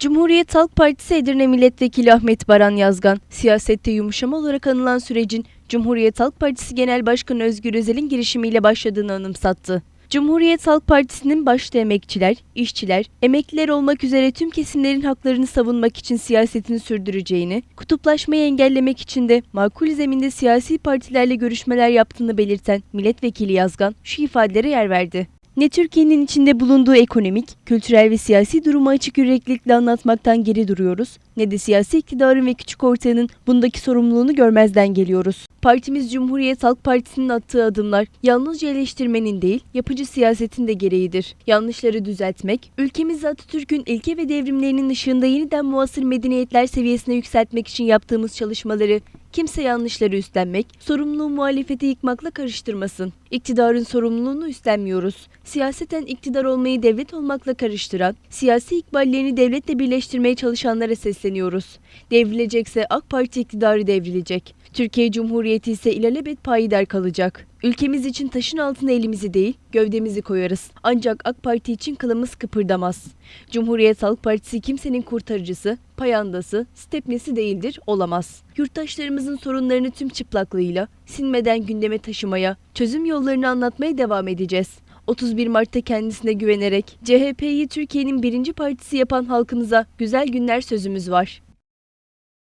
Cumhuriyet Halk Partisi Edirne Milletvekili Ahmet Baran Yazgan, siyasette yumuşama olarak anılan sürecin Cumhuriyet Halk Partisi Genel Başkanı Özgür Özel'in girişimiyle başladığını anımsattı. Cumhuriyet Halk Partisi'nin başta emekçiler, işçiler, emekliler olmak üzere tüm kesimlerin haklarını savunmak için siyasetini sürdüreceğini, kutuplaşmayı engellemek için de makul zeminde siyasi partilerle görüşmeler yaptığını belirten milletvekili Yazgan şu ifadelere yer verdi. Ne Türkiye'nin içinde bulunduğu ekonomik, kültürel ve siyasi durumu açık yüreklilikle anlatmaktan geri duruyoruz, ne de siyasi iktidarın ve küçük ortağının bundaki sorumluluğunu görmezden geliyoruz. Partimiz Cumhuriyet Halk Partisi'nin attığı adımlar yalnızca eleştirmenin değil, yapıcı siyasetin de gereğidir. Yanlışları düzeltmek, ülkemizi Atatürk'ün ilke ve devrimlerinin ışığında yeniden muasır medeniyetler seviyesine yükseltmek için yaptığımız çalışmaları kimse yanlışları üstlenmek, sorumluluğu muhalefete yıkmakla karıştırmasın. İktidarın sorumluluğunu üstlenmiyoruz. Siyaseten iktidar olmayı devlet olmakla karıştıran, siyasi ikballerini devletle birleştirmeye çalışanlara sesleniyoruz. Devrilecekse AK Parti iktidarı devrilecek. Türkiye Cumhuriyeti ise ilelebet payidar kalacak. Ülkemiz için taşın altına elimizi değil, gövdemizi koyarız. Ancak AK Parti için kılımız kıpırdamaz. Cumhuriyet Halk Partisi kimsenin kurtarıcısı, payandası, stepnesi değildir, olamaz. Yurttaşlarımızın sorunlarını tüm çıplaklığıyla, sinmeden gündeme taşımaya, çözüm yollarını anlatmaya devam edeceğiz. 31 Mart'ta kendisine güvenerek CHP'yi Türkiye'nin birinci partisi yapan halkımıza güzel günler sözümüz var.